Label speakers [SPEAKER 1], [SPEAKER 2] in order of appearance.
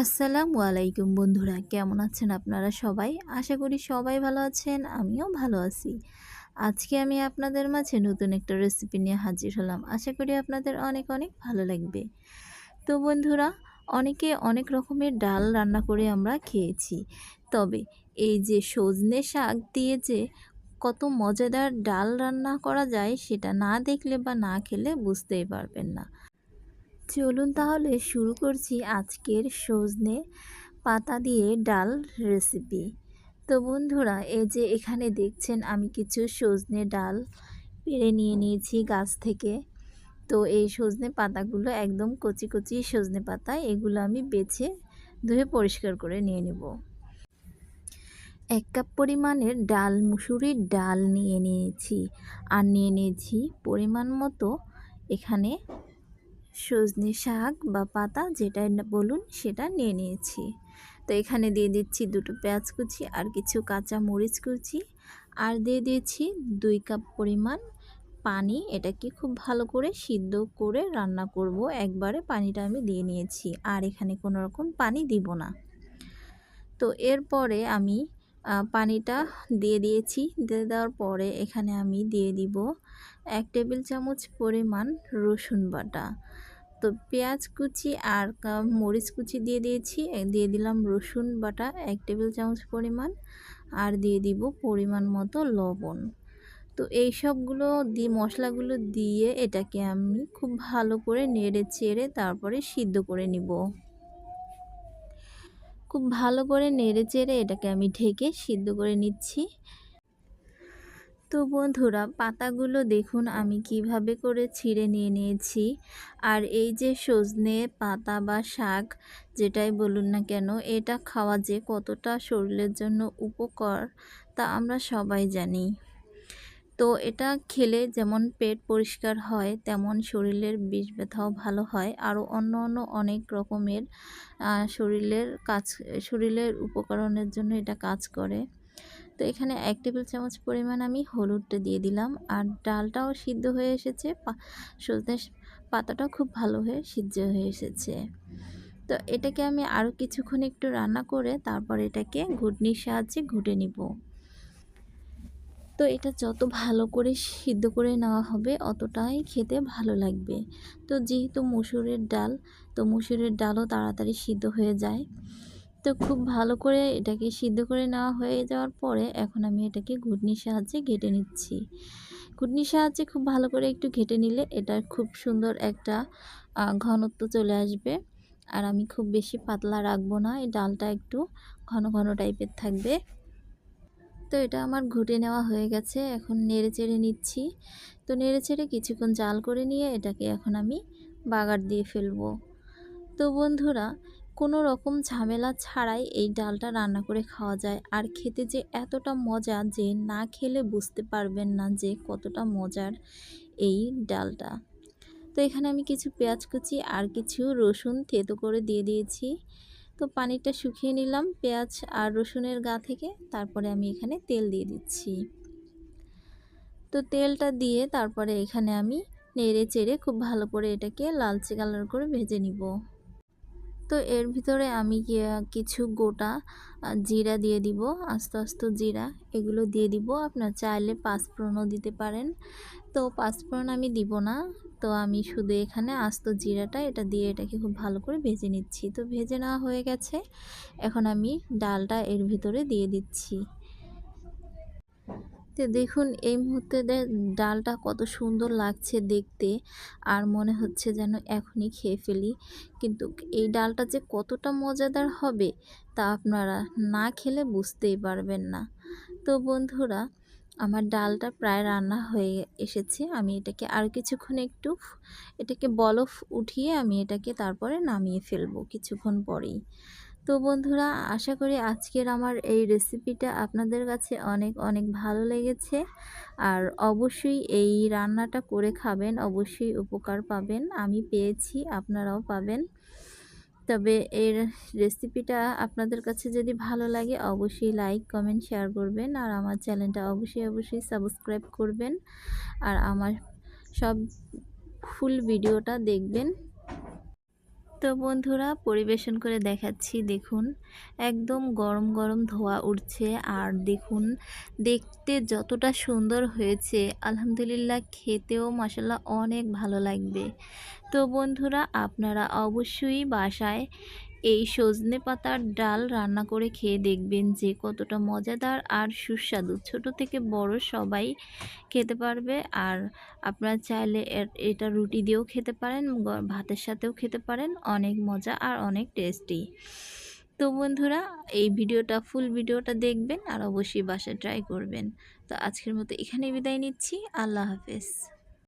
[SPEAKER 1] আসসালামু আলাইকুম বন্ধুরা, কেমন আছেন আপনারা সবাই? আশা করি সবাই ভালো আছেন, আমিও ভালো আছি। আজকে আমি আপনাদের মাঝে নতুন একটা রেসিপি নিয়ে হাজির হলাম। আশা করি আপনাদের অনেক অনেক ভালো লাগবে। তো বন্ধুরা, অনেকে অনেক রকমের ডাল রান্না করে আমরা খেয়েছি। তবে এই যে সজনে শাক দিয়ে যে কত মজাদার ডাল রান্না করা যায়, সেটা না দেখলে বা না খেলে বুঝতেই পারবেন না। চলুন তাহলে শুরু করছি আজকের সজনে পাতা দিয়ে ডাল রেসিপি তো বন্ধুরা, এই যে এখানে দেখছেন আমি কিছু সজনে ডাল পেরে নিয়ে নিয়েছি গাছ থেকে। তো এই সজনে পাতাগুলো একদম কচি কচি সজনে পাতা, এগুলো আমি বেছে ধুয়ে পরিষ্কার করে নিয়ে নেব। এক কাপ পরিমাণের ডাল, মুসুরির ডাল নিয়ে নিয়েছি। আর নিয়ে নিয়েছি পরিমাণ মতো এখানে সজনে শাক বা পাতা যেটা বলুন সেটা নিয়ে নিয়েছি। তো এখানে দিয়ে দিচ্ছি দুটো পেঁয়াজ কুচি আর কিছু কাঁচা মরিচ কুচি। আর দিয়ে দিয়েছি দুই কাপ পরিমাণ পানি। এটাকে খুব ভালো করে সিদ্ধ করে রান্না করব। একবারে পানিটা আমি দিয়ে নিয়েছি। আর এখানে কোনো রকম পানি দিব না। তো এরপরে আমি পানিটা দিয়ে দিয়েছি। দিয়ে দেওয়ার পরে এখানে আমি দিয়ে দিব এক টেবিল চামচ পরিমাণ রসুন বাটা। তো পেঁয়াজ কুচি আর মরিচ কুচি দিয়ে দিয়েছি। দিয়ে দিলাম রসুন বাটা এক টেবিল চামচ পরিমাণ আর দিয়ে দিব পরিমাণ মতো লবণ। তো এই সবগুলো দিয়ে মশলাগুলো দিয়ে এটাকে আমি খুব ভালো করে নেড়ে চেড়ে তারপরে সিদ্ধ করে নিব। খুব ভালো করে নেড়ে চেড়ে এটাকে আমি ঢেকে সিদ্ধ করে নিচ্ছি। তো বন্ধুরা, পাতাগুলো দেখুন আমি কীভাবে করে ছিঁড়ে নিয়ে নিয়েছি। আর এই যে সজনে পাতা বা শাক, যেটাই বলুন না কেন, এটা খাওয়া যে কতটা শরীরের জন্য উপকার, তা আমরা সবাই জানি। তো এটা খেলে যেমন পেট পরিষ্কার হয়, তেমন শরীরের বিষ ব্যথাও ভালো হয়। আরও অন্য অন্য অনেক রকমের শরীরের কাজ, শরীরের উপকরণের জন্য এটা কাজ করে। তো এখানে এক টেবিল চামচ পরিমাণ আমি হলুদটা দিয়ে দিলাম। আর ডালটাও সিদ্ধ হয়ে এসেছে সজনে পাতাটাও খুব ভালো হয়ে সিদ্ধ হয়ে এসেছে। তো এটাকে আমি আরও কিছুক্ষণ একটু রান্না করে তারপর এটাকে ঘুটনির সাহায্যে ঘুটে নিব। তো এটা যত ভালো করে সিদ্ধ করে নেওয়া হবে, অতটাই খেতে ভালো লাগবে। তো যেহেতু মুসুরের ডাল, তো মুসুরের ডালও তাড়াতাড়ি সিদ্ধ হয়ে যায়। তো খুব ভালো করে এটাকে সিদ্ধ করে নেওয়া হয়ে যাওয়ার পরে এখন আমি এটাকে ঘুটনির সাহায্যে ঘেটে নিচ্ছি। ঘুটনির সাহায্যে খুব ভালো করে একটু ঘেটে নিলে এটা খুব সুন্দর একটা ঘনত্ব চলে আসবে। আর আমি খুব বেশি পাতলা রাখব না, এই ডালটা একটু ঘন ঘন টাইপের থাকবে। তো এটা আমার ঘুটে নেওয়া হয়ে গেছে, এখন নেড়ে চেড়ে নিচ্ছি। তো নেড়ে চেড়ে কিছুক্ষণ জাল করে নিয়ে এটাকে এখন আমি বাগার দিয়ে ফেলব। তো বন্ধুরা, কোনো রকম ঝামেলা ছাড়াই এই ডালটা রান্না করে খাওয়া যায়। আর খেতে যে এতটা মজা যে না খেলে বুঝতে পারবেন না যে কতটা মজার এই ডালটা। তো এখানে আমি কিছু পেঁয়াজ কুচি আর কিছু রসুন থেতো করে দিয়ে দিয়েছি। তো পানিটা শুকিয়ে নিলাম, পেঁয়াজ আর রসুনের গা থেকে। তারপরে আমি এখানে তেল দিয়ে দিচ্ছি। তো তেলটা দিয়ে তারপরে এখানে আমি নেড়ে চেড়ে খুব ভালো করে এটাকে লালচে কালার করে ভেজে নিব। তো এর ভিতরে আমি কিছু গোটা জিরা দিয়ে দিব, আস্তে আস্তে জিরা, এগুলো দিয়ে দিব। আপনার চাইলে পাঁচফোড়নও দিতে পারেন। তো পাঁচফোড়ন আমি দিব না। তো আমি শুধু এখানে আস্ত জিরাটা, এটা দিয়ে এটাকে খুব ভালো করে ভেজে নিচ্ছি। তো ভেজে নেওয়া হয়ে গেছে। এখন আমি ডালটা এর ভিতরে দিয়ে দিচ্ছি। তো দেখুন এই মুহূর্তে ডালটা কত সুন্দর লাগছে দেখতে আর মনে হচ্ছে যেন এখনই খেয়ে ফেলি। কিন্তু এই ডালটা যে কতটা মজাদার হবে তা আপনারা না খেলে বুঝতেই পারবেন না। তো বন্ধুরা, আমার ডালটা প্রায় রান্না হয়ে এসেছে। আমি এটাকে আর কিছুক্ষণ একটু এটাকে বলফ উঠিয়ে আমি এটাকে তারপরে নামিয়ে ফেলব কিছুক্ষণ পরেই। তো বন্ধুরা, আশা করি আজকের আমার এই রেসিপিটা আপনাদের কাছে অনেক অনেক ভালো লেগেছে। আর অবশ্যই এই রান্নাটা করে খাবেন, অবশ্যই উপকার পাবেন। আমি পেয়েছি, আপনারাও পাবেন। তবে এর রেসিপিটা আপনাদের কাছে যদি ভালো লাগে, অবশ্যই লাইক কমেন্ট শেয়ার করবেন। আর আমার চ্যানেলটা অবশ্যই অবশ্যই সাবস্ক্রাইব করবেন। আর আমার সব ফুল ভিডিওটা দেখবেন। তো বন্ধুরা পরিবেশন করে দেখাচ্ছি, দেখুন। একদম গরম গরম ধোয়া উঠছে আর দেখুন, দেখতে যতটা সুন্দর হয়েছে, আলহামদুলিল্লাহ খেতেও মশলা অনেক ভালো লাগবে। তো বন্ধুরা, আপনারা অবশ্যই বাসায় এই সজনে পাতার ডাল রান্না করে খেয়ে দেখবেন যে কতটা মজাদার আর সুস্বাদু। ছোট থেকে বড় সবাই খেতে পারবে আর আপনারা চাইলে এটা রুটি দিয়েও খেতে পারেন ভাতের সাথেও খেতে পারেন, অনেক মজা আর অনেক টেস্টি। তো বন্ধুরা, এই ভিডিওটা, ফুল ভিডিওটা দেখবেন আর অবশ্যই বাসায় ট্রাই করবেন। তো আজকের মতো এখানেই বিদায় নিচ্ছি, আল্লাহ হাফেজ।